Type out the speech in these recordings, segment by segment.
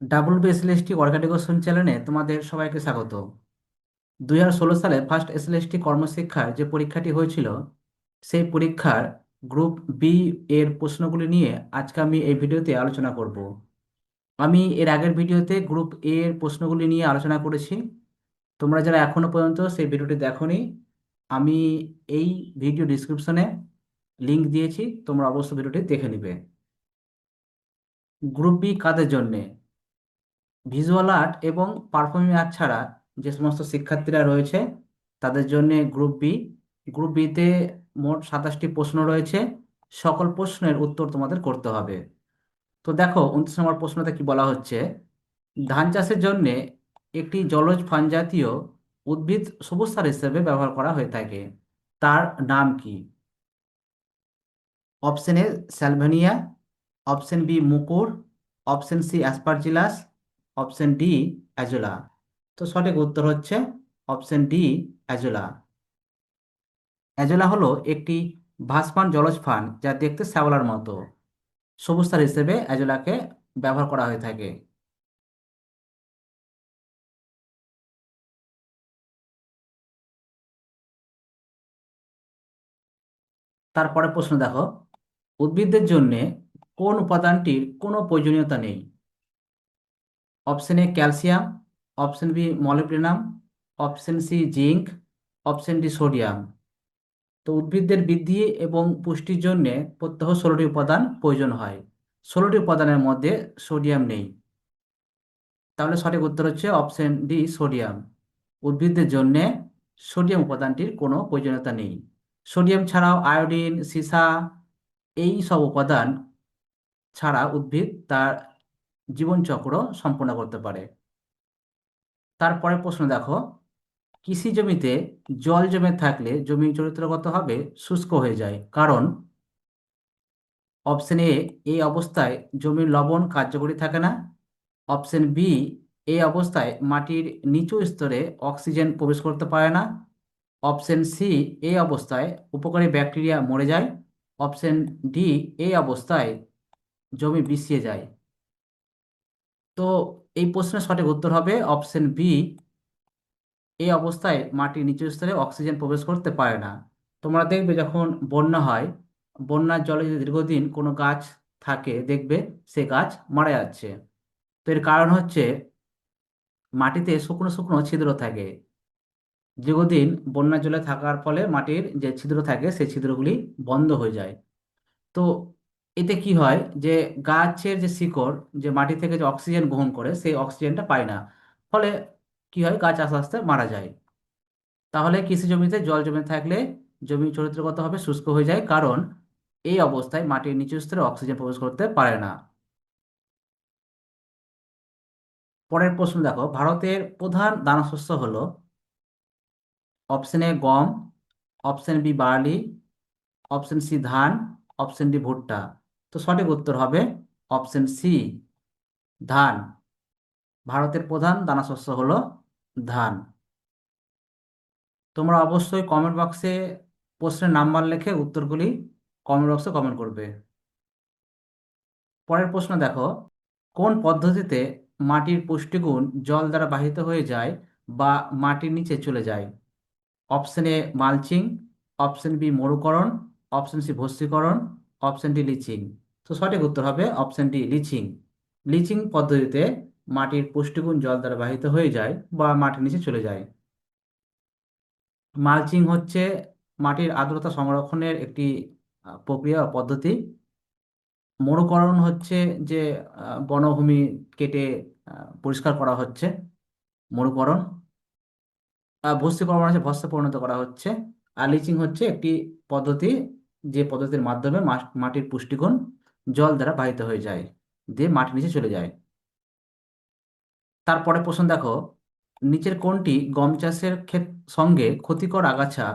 W B SLST organic question চ্যানেলে তোমাদের সবাইকে স্বাগত। দুই হাজার ষোলো সালে ফার্স্ট এসএলএসটি কর্মশিক্ষার যে পরীক্ষাটি হয়েছিল, সেই পরীক্ষার গ্রুপ বি এর প্রশ্নগুলি নিয়ে আজকে আমি এই ভিডিওতে আলোচনা করব। আমি এর আগের ভিডিওতে গ্রুপ এ এর প্রশ্নগুলি নিয়ে আলোচনা করেছি। তোমরা যারা এখনও পর্যন্ত সেই ভিডিওটি দেখোনি, আমি এই ভিডিও ডিসক্রিপশনে লিংক দিয়েছি, তোমরা অবশ্যই ভিডিওটি দেখে নিবে। গ্রুপ বি কাদের জন্যে? ভিজুয়াল আর্ট এবং পারফর্মিং আর্ট ছাড়া যে সমস্ত শিক্ষার্থীরা রয়েছে, তাদের জন্য গ্রুপ বি গ্রুপ বিতে মোট সাতাশটি প্রশ্ন রয়েছে। সকল প্রশ্নের উত্তর তোমাদের করতে হবে। তো দেখো, উনত্রিশ নম্বর প্রশ্নটা কি বলা হচ্ছে? ধান চাষের জন্য একটি জলজ ফান জাতীয় উদ্ভিদ সবুজ সার হিসেবে ব্যবহার করা হয়ে থাকে। তার নাম কি? Option A Salvinia option B Mucor option C Aspergillus option D, Azolla. তো সঠিক উত্তর হচ্ছে অপশন ডি, অ্যাজোলা। অ্যাজোলা হলো একটি ভাসমান জলজ ফান যা দেখতে শ্যাওলার মতো। সবুজ সার হিসেবে অ্যাজোলাকে ব্যবহার করা হয়ে থাকে। তারপরে প্রশ্ন দেখো উদ্ভিদদের জন্য কোন উপাদানটির কোনো প্রয়োজনীয়তা নেই? Option A calcium option B molybdenum option C zinc option D sodium তো উদ্ভিদদের বৃদ্ধি এবং পুষ্টির জন্য প্রত্যহ ষোলোটি উপাদান প্রয়োজন হয়। ষোলোটি উপাদানের মধ্যে সোডিয়াম নেই। তাহলে সঠিক উত্তর হচ্ছে অপশন ডি সোডিয়াম উদ্ভিদদের জন্য সোডিয়াম উপাদানটির কোনো প্রয়োজনীয়তা নেই। সোডিয়াম ছাড়াও আয়োডিন সীসা এই সব উপাদান ছাড়া উদ্ভিদ তার জীবনচক্র সম্পন্ন করতে পারে। তারপরে প্রশ্ন দেখো, কৃষি জমিতে জল জমে থাকলে জমি চরিত্রগত হবে, শুষ্ক হয়ে যায়। কারণ অপশন এ এই অবস্থায় জমির লবণ কার্যকরী থাকে না। অপশন বি এই অবস্থায় মাটির নিচু স্তরে অক্সিজেন প্রবেশ করতে পারে না। অপশন সি এই অবস্থায় উপকারী ব্যাকটেরিয়া মরে যায়। অপশন ডি এই অবস্থায় জমি বিষিয়ে যায়। তো এই প্রশ্নের সঠিক উত্তর হবে অপশন বি এই অবস্থায় মাটির নিচু স্তরে অক্সিজেন প্রবেশ করতে পারে না। তোমরা দেখবে যখন বন্যা হয়, বন্যার জলে যদি দীর্ঘদিন কোনো গাছ থাকে, দেখবে সে গাছ মারা যাচ্ছে। তো এর কারণ হচ্ছে মাটিতে শুকনো শুকনো ছিদ্র থাকে। দীর্ঘদিন বন্যার জলে থাকার ফলে মাটির যে ছিদ্র থাকে, সেই ছিদ্রগুলি বন্ধ হয়ে যায়। তো এতে কি হয় যে গাছের যে শিকড়, যে মাটি থেকে যে অক্সিজেন গ্রহণ করে, সেই অক্সিজেনটা পায় না। ফলে কি হয়? গাছ আস্তে আস্তে মারা যায়। তাহলে কৃষি জমিতে জল জমে থাকলে জমি চরিত্রগতভাবে শুষ্ক হয়ে যায়, কারণ এই অবস্থায় মাটির নিচু স্তরে অক্সিজেন প্রবেশ করতে পারে না। পরের প্রশ্ন দেখো, ভারতের প্রধান দানাশস্য হলো অপশন এ গম, option B barley, option C ধান, অপশন ডি ভুট্টা। তো সঠিক উত্তর হবে অপশন সি, ধান। ভারতের প্রধান দানাশস্য হলো ধান। তোমরা অবশ্যই কমেন্ট বক্সে প্রশ্নের নাম্বার লিখে উত্তরগুলি কমেন্ট বক্সে কমেন্ট করবে। পরের প্রশ্ন দেখো, কোন পদ্ধতিতে মাটির পুষ্টিগুণ জল দ্বারা বাহিত হয়ে যায় বা মাটির নিচে চলে যায়? Option A mulching, option B মরুকরণ, option C ভস্মীকরণ অপশন ডি লিচিং তো সঠিক উত্তর হবে অপশন ডি লিচিং লিচিং পদ্ধতিতে মাটির পুষ্টিগুণ জল দ্বারা বাহিত হয়ে যায় বা মাটির নিচে চলে যায়। মালচিং হচ্ছে মাটির আর্দ্রতা সংরক্ষণের একটি প্রক্রিয়া পদ্ধতি। মরুকরণ হচ্ছে যে বনভূমি কেটে পরিষ্কার করা হচ্ছে মরুকরণ। আহ, ভস্মীকরণ হচ্ছে ভস্মে পরিণত করা হচ্ছে। আর লিচিং হচ্ছে একটি পদ্ধতি যে পদ্ধতির মাধ্যমে মাটির পুষ্টিগুণ জল দ্বারা বাহিত হয়ে যায়, দিয়ে মাটির নিচে চলে যায়। তারপরে প্রশ্ন দেখো, নিচের কোনটি গম চাষের সঙ্গে ক্ষতিকর আগাছা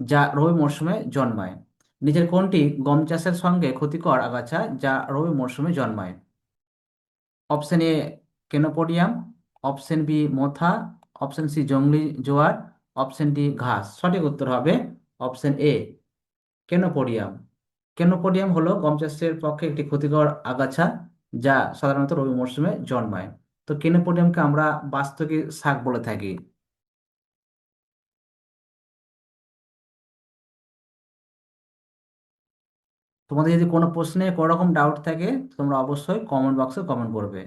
যা রবি মরশুমে জন্মায়? নিচের কোনটি গম চাষের সঙ্গে ক্ষতিকর আগাছা যা রবি মরশুমে জন্মায়? Option A, Chenopodium, option B, মোথা, option C জংলি জোয়ার, অপশন ডি, ঘাস। সঠিক উত্তর হবে অপশন এ কেনোপোডিয়াম? কেনোপোডিয়াম হলো গম চাষের পক্ষে একটি ক্ষতিকর আগাছা যা সাধারণত রবি মরশুমে জন্মায়। তো কেনোপোডিয়ামকে আমরা বাস্তবিক শাক বলে থাকি। তোমাদের যদি কোনো প্রশ্নে কোনো রকম ডাউট থাকে, তোমরা অবশ্যই কমেন্ট বক্সে কমেন্ট করবে।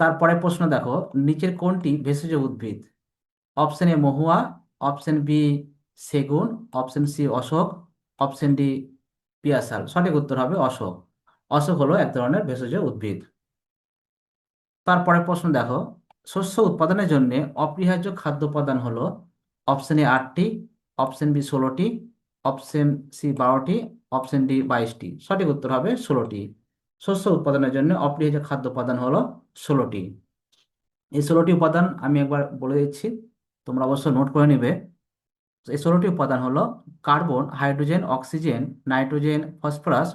তারপরে প্রশ্ন দেখো, নিচের কোনটি ভেষজ উদ্ভিদ? অপশন এ মহুয়া অপশন বি সেগুন অপশন সি অশোক অপশন ডি পিয়াশাল সঠিক উত্তর হবে অশোক। অশোক হলো এক ধরনের ভেষজ উদ্ভিদ। তারপরে প্রশ্ন দেখো। শস্য উৎপাদনের জন্য অপরিহার্য খাদ্য উপাদান হলো অপশন এ আটটি অপশন বি ষোলোটি অপশন সি বারোটি অপশন ডি বাইশটি। সঠিক উত্তর হবে ষোলোটি। শস্য উৎপাদনের জন্য অপরিহার্য খাদ্য উপাদান হলো ষোলোটি। এই ষোলোটি উপাদান আমি একবার বলে দিচ্ছি। তোমরা অবশ্য নোট করে নেবে। এই ষোলোটি উপাদান হলো carbon, hydrogen, oxygen, nitrogen, phosphorus,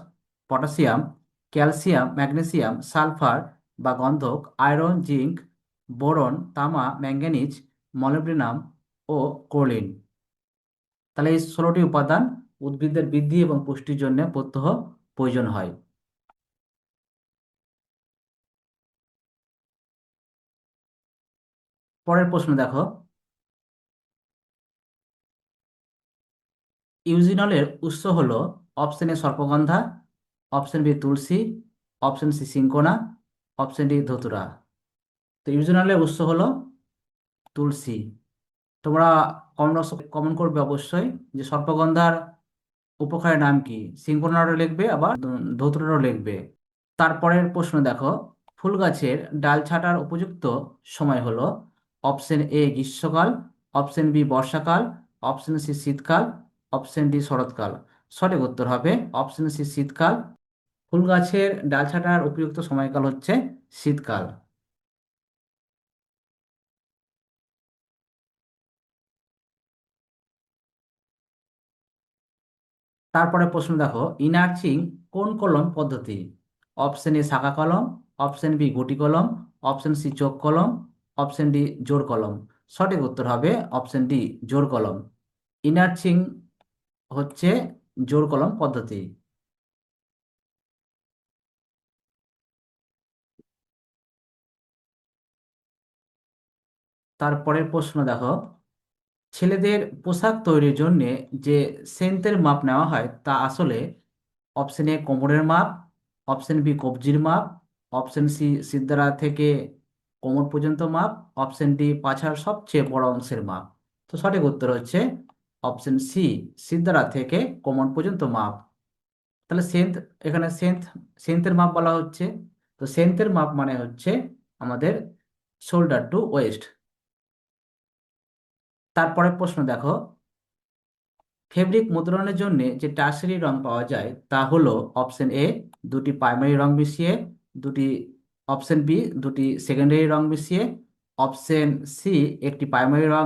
potassium, calcium, magnesium, sulphur বা গন্ধক, আয়রন, জিঙ্ক, বোরন, তামা, ম্যাঙ্গানিজ, মলিবডেনাম ও ক্লোরিন তাহলে এই ষোলোটি উপাদান উদ্ভিদের বৃদ্ধি এবং পুষ্টির জন্য প্রত্যহ প্রয়োজন হয়। পরের প্রশ্ন দেখো। ইউজিনলের উৎস হলো অপশন এ সর্পগন্ধা, অপশন বি তুলসী, option C cinchona, option D ধতুরা। তো ইউজিনলের উৎস হলো তুলসী। তোমরা কমেন্ট কমেন্ট করবে অবশ্যই যে সর্পগন্ধার উপকারের নাম কি? সিঙ্কোনারও লিখবে, আবার ধতুরারও লিখবে। তারপরের প্রশ্ন দেখো, ফুল গাছের ডাল ছাঁটার উপযুক্ত সময় হলো অপশন এ গ্রীষ্মকাল, অপশন বি বর্ষাকাল, অপশন সি শীতকাল অপশন ডি শরৎকাল। সঠিক উত্তর হবে অপশন সি শীতকাল। ফুল গাছের ডাল ছাঁটার উপযুক্ত সময়কাল হচ্ছে শীতকাল। তারপরে প্রশ্ন দেখো ইনার্চিং কোন কলম পদ্ধতি? অপশন এ শাখা কলম, অপশন বি গুটি কলম, অপশন সি চোখ কলম, অপশন ডি জোর কলম। সঠিক উত্তর হবে অপশন ডি জোর কলম। ইনার্চিং হচ্ছে জোর কলম পদ্ধতি। তারপরের প্রশ্ন দেখো, ছেলেদের পোশাক তৈরির জন্য যে সেন্টের মাপ নেওয়া হয় তা আসলে অপশন এ কোমরের মাপ অপশন বি কবজির মাপ অপশন সি সিদ্ধারা থেকে কোমর পর্যন্ত মাপ অপশন ডি পাছার সবচেয়ে বড় অংশের মাপ। তো সঠিক উত্তর হচ্ছে অপশন সি সিদ্ধারা থেকে কমন পর্যন্ত মাপ। তাহলে সেন্থ এখানে সেন্থ সেন্থের মাপ বলা হচ্ছে। তো সেন্থের মাপ মানে হচ্ছে আমাদের শোল্ডার টু ওয়েস্ট তারপরে প্রশ্ন দেখো। ফেব্রিক মুদ্রণের জন্য যে টার্সারি রং পাওয়া যায়, তা হলো অপশন এ দুটি প্রাইমারি রং মিশিয়ে, দুটি অপশন বি দুটি সেকেন্ডারি রং মিশিয়ে অপশন সি একটি প্রাইমারি রং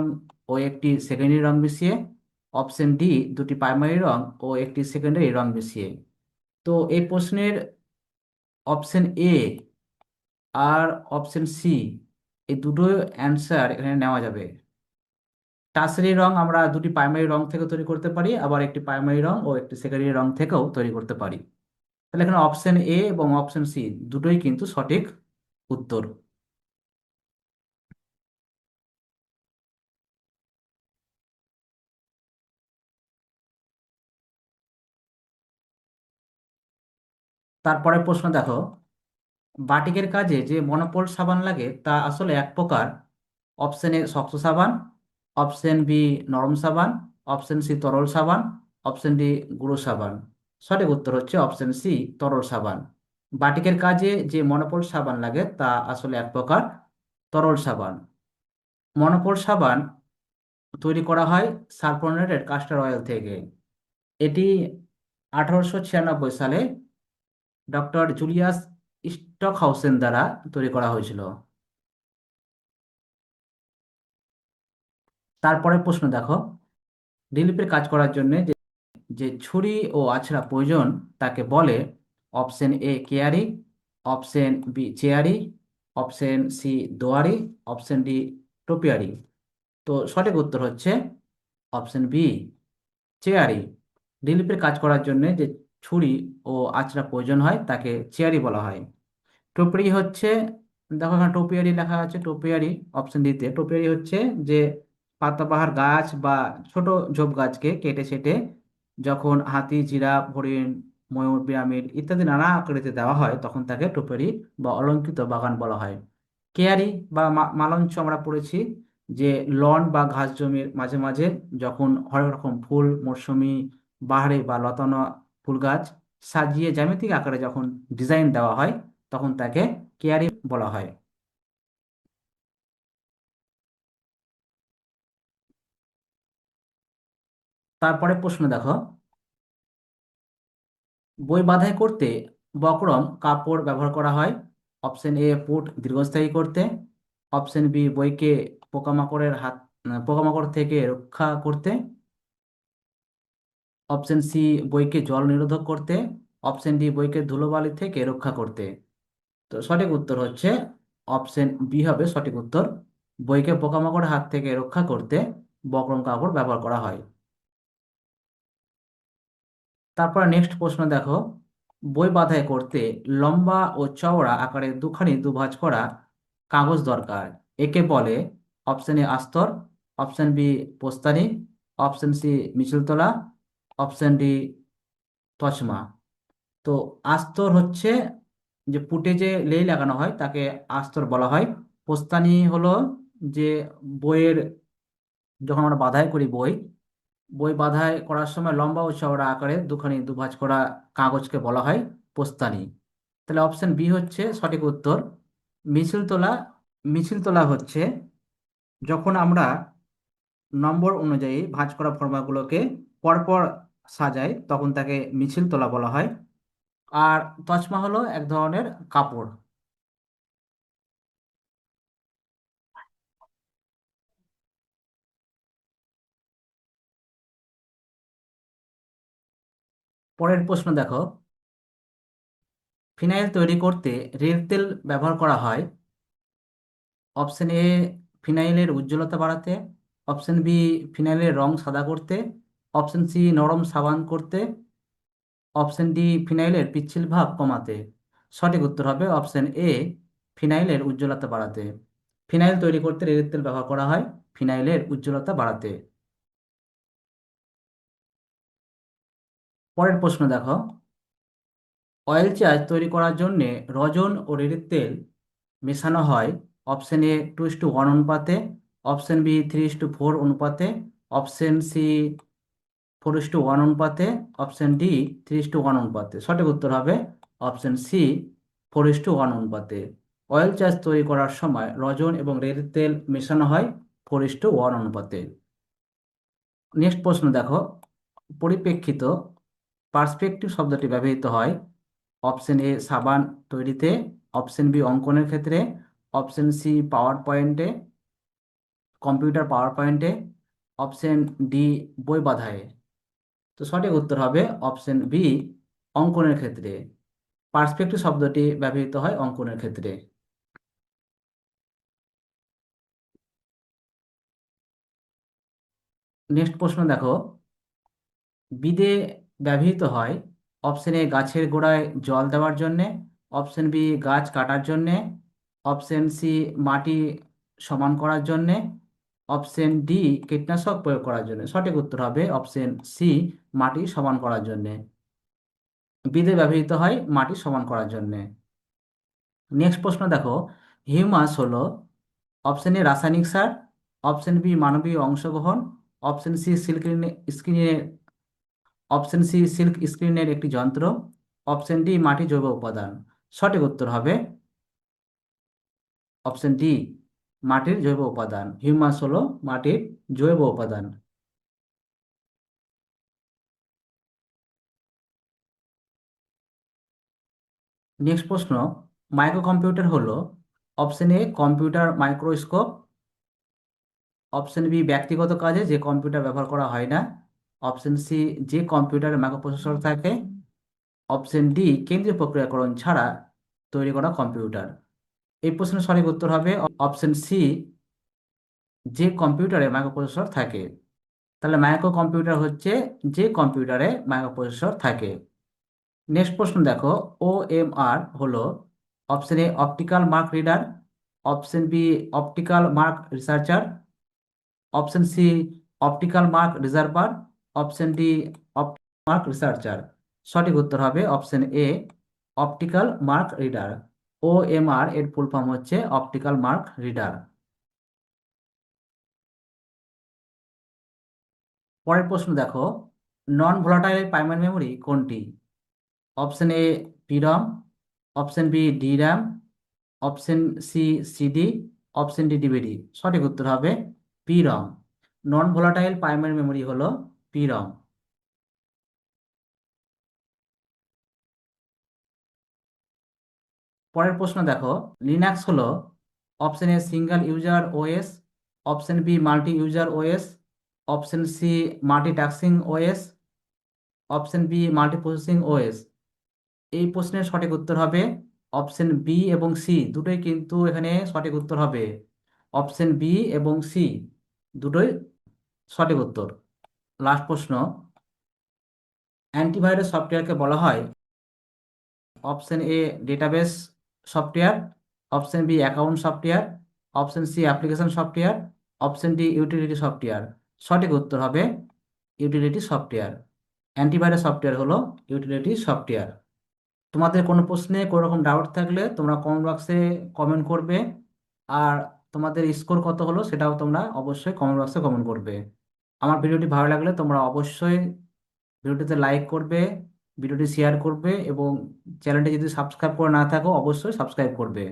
ও একটি সেকেন্ডারি রং মিশিয়ে অপশন ডি, দুটি প্রাইমারি রং ও একটি সেকেন্ডারি রং মিশিয়ে। তো এই প্রশ্নের অপশন এ আর অপশন সি, এই দুটো অ্যান্সার এখানে নেওয়া যাবে। টার্সারি রং আমরা দুটি প্রাইমারি রং থেকে তৈরি করতে পারি, আবার একটি প্রাইমারি রং ও একটি সেকেন্ডারি রং থেকেও তৈরি করতে পারি। তাহলে এখানে অপশন এ এবং অপশন সি দুটোই কিন্তু সঠিক উত্তর। তারপরে প্রশ্ন দেখো, বাটিকের কাজে যে মনোপল সাবান লাগে তা আসলে এক প্রকার অপশন এ শক্ত সাবান অপশন বি নরম সাবান অপশন সি তরল সাবান অপশন ডি গুঁড়ো সাবান। সঠিক উত্তর হচ্ছে অপশন সি তরল সাবান। বাটিকের কাজে যে মনোপল সাবান লাগে তা আসলে এক প্রকার তরল সাবান। মনোপল সাবান তৈরি করা হয় সালফোনেটেড কাস্টার অয়েল থেকে। এটি আঠারোশো ছিয়ানব্বই সালে ডক্টর জুলিয়াস স্টকহাউসেন দ্বারা তৈরি করা হয়েছিল। তারপরে প্রশ্ন দেখো রিলিফের কাজ করার জন্য যে ছুরি ও আছড়া প্রয়োজন তাকে বলে অপশন এ কেয়ারি, অপশন বি চেয়ারি, অপশন সি দোয়ারি, অপশন ডি টোপিয়ারি। তো সঠিক উত্তর হচ্ছে অপশন বি চেয়ারি। রিলিফের কাজ করার জন্য যে ছুরি ও আঁচড়া প্রয়োজন হয়, তাকে চেয়ারি বলা হয়। টোপিয়ারি হচ্ছে, দেখো এখানে টোপিয়ারি লেখা আছে টোপিয়ারি অপশন দিতে টোপিয়ারি হচ্ছে যে পাতাবাহার গাছ বা ছোট ঝোপ গাছকে কেটে ছেটে যখন হাতি, জিরাফ, হরিণ, ময়ূর, পিরামিড ইত্যাদি নানা আকৃতিতে দেওয়া হয়, তখন তাকে টোপিয়ারি বা অলংকৃত বাগান বলা হয়। কেয়ারি বা মালঞ্চ আমরা পড়েছি যে লন বা ঘাস জমির মাঝে মাঝে যখন হরেক রকম ফুল মৌসুমী বাহারি বা লতানো ফুল গাছ সাজিয়ে জ্যামিতিক আকারে যখন ডিজাইন দেওয়া হয়, তখন তাকে কেয়ারি বলা হয়। তারপরে প্রশ্ন দেখো। বই বাঁধাই করতে বক্রম কাপড় ব্যবহার করা হয়। অপশন এ পুট দীর্ঘস্থায়ী করতে। অপশন বি বইকে পোকামাকড়ের হাত, পোকামাকড় থেকে রক্ষা করতে। অপশন সি, বইকে জল নিরোধক করতে, অপশন ডি, বইকে ধুলোবালি থেকে রক্ষা করতে। তো সঠিক উত্তর হচ্ছে অপশন বি হবে সঠিক উত্তর, বইকে পোকামাকড়ের হাত থেকে রক্ষা করতে বকরম কাপড় ব্যবহার করা হয়। তারপর নেক্সট প্রশ্ন দেখো, বই বাঁধাই করতে লম্বা ও চওড়া আকারে দুখানি দুভাঁজ করা কাগজ দরকার। একে বলে অপশন এ আস্তর, অপশন বি পোস্তানি, অপশন সি মিছিলতলা অপশন ডি তছমা তো আস্তর হচ্ছে যে পুটে যে লেই লাগানো হয়, তাকে আস্তর বলা হয়। পোস্তানি হলো যে বইয়ের, যখন আমরা বাধাই করি বই বই বাধাই করার সময় লম্বা ও চওড়া আকারে দুখানি দুভাঁজ করা কাগজকে বলা হয় পোস্তানি। তাহলে অপশন বি হচ্ছে সঠিক উত্তর। মিছিল তোলা মিছিল তোলা হচ্ছে যখন আমরা নম্বর অনুযায়ী ভাঁজ করা ফর্মাগুলোকে পরপর সাজাই তখন তাকে মিছিল তোলা বলা হয়। আর তছমা হলো এক ধরনের কাপড়। পরের প্রশ্ন দেখো। ফিনাইল তৈরি করতে রেল তেল ব্যবহার করা হয়। অপশন এ, ফিনাইলের উজ্জ্বলতা বাড়াতে। অপশন বি, ফিনাইলের রং সাদা করতে। অপশন সি, নরম সাবান করতে। অপশন ডি, ফিনাইলের পিচ্ছিল ভাব কমাতে। সঠিক উত্তর হবে অপশন এ, ফিনাইলের উজ্জ্বলতা বাড়াতে। ফিনাইল তৈরি করতে রেলের তেল ব্যবহার করা হয়, ফিনাইলের উজ্জ্বলতা বাড়াতে। পরের প্রশ্ন দেখো। অয়েল চার্জ তৈরি করার জন্য রজন ও রেড়ির তেল মেশানো হয়। Option A, two is to one অনুপাতে। Option B, three is to four অনুপাতে। Option C four is to one অনুপাতে option D three is to one অনুপাতে। সঠিক উত্তর হবে option C four is to one অনুপাতে। অয়েল চার্জ তৈরি করার সময় রজন এবং রেড়ির তেল মেশানো হয় ফোর ইস টু ওয়ান অনুপাতে। নেক্সট প্রশ্ন দেখো। পরিপ্রেক্ষিত পার্সপেক্টিভ শব্দটি ব্যবহৃত হয় অপশন এ সাবান তৈরিতে অপশন বি অঙ্কনের ক্ষেত্রে অপশন সি পাওয়ার পয়েন্টে কম্পিউটার পাওয়ার পয়েন্টে অপশন ডি বই বাঁধায়। তো সঠিক উত্তর হবে অপশন বি অঙ্কনের ক্ষেত্রে। পার্সপেক্টিভ শব্দটি ব্যবহৃত হয় অঙ্কনের ক্ষেত্রে। নেক্সট প্রশ্ন দেখো। বিদে ব্যবহৃত হয় অপশন এ গাছের গোড়ায় জল দেওয়ার জন্যে অপশন বি গাছ কাটার জন্যে অপশন সি মাটি সমান করার জন্যে অপশন ডি, কীটনাশক প্রয়োগ করার জন্য। সঠিক উত্তর হবে অপশন সি, মাটি সমান করার জন্যে। বিদে ব্যবহৃত হয় মাটি সমান করার জন্যে। নেক্সট প্রশ্ন দেখো। হিউমাস হলো অপশন এ রাসায়নিক সার, অপশন বি মানবীয় অংশগ্রহণ, অপশন সি সিল্ক স্ক্রিনের অপশন সি সিল্ক স্ক্রিনের একটি যন্ত্র, অপশন ডি মাটি জৈব উপাদান। সঠিক উত্তর হবে অপশন ডি মাটির জৈব উপাদান। হিউমাস হলো মাটির জৈব উপাদান। নেক্সট প্রশ্ন মাইক্রো কম্পিউটার হলো option A computer microscope. Option B, ব্যক্তিগত কাজে যে কম্পিউটার ব্যবহার করা হয় না। অপশন সি, যে কম্পিউটারে মাইক্রোপ্রসেসর থাকে। অপশন ডি, কেন্দ্রীয় প্রক্রিয়াকরণ ছাড়া তৈরি করা কম্পিউটার। এই প্রশ্নের সঠিক উত্তর হবে অপশন সি যে কম্পিউটারে মাইক্রোপ্রসেসর থাকে। তাহলে মাইক্রো কম্পিউটার হচ্ছে যে কম্পিউটারে মাইক্রোপ্রসেসর থাকে। নেক্সট প্রশ্ন দেখো ও এম আর হলো option A optical mark reader option B optical mark researcher option C optical mark reservoir option D mark researcher সঠিক উত্তর হবে option A optical mark reader O M R এর full form হচ্ছে optical mark reader পরের প্রশ্ন দেখো non volatile primary memory কোনটি? Option A PROM option B DRAM option C CD option D DVD সঠিক উত্তর হবে PROM non volatile primary memory হলো পিরম পরের প্রশ্ন দেখো লিনাক্স হলো option A single user OS option B multi user OS option C multi tasking OS option B multi processing OS এই প্রশ্নের সঠিক উত্তর হবে অপশন বি এবং সি দুটোই কিন্তু এখানে সঠিক উত্তর হবে। অপশন বি এবং সি দুটোই সঠিক উত্তর। লাস্ট প্রশ্ন অ্যান্টিভাইরাস সফটওয়্যারকে বলা হয় option A database software option B account software option C application software option D utility software সঠিক উত্তর হবে ইউটিলিটি সফটওয়্যার অ্যান্টিভাইরাস সফটওয়্যার হলো ইউটিলিটি সফটওয়্যার তোমাদের কোনো প্রশ্নে কোনো রকম ডাউট থাকলে তোমরা কমেন্ট বক্সে কমেন্ট করবে। আর তোমাদের স্কোর কত হলো সেটাও তোমরা অবশ্যই কমেন্ট বক্সে কমেন্ট করবে। আমার ভিডিওটি ভালো লাগলে তোমরা অবশ্যই ভিডিওটিতে লাইক করবে। ভিডিওটি শেয়ার করবে এবং চ্যানেলটি যদি সাবস্ক্রাইব করে না থাকো অবশ্যই সাবস্ক্রাইব করবে।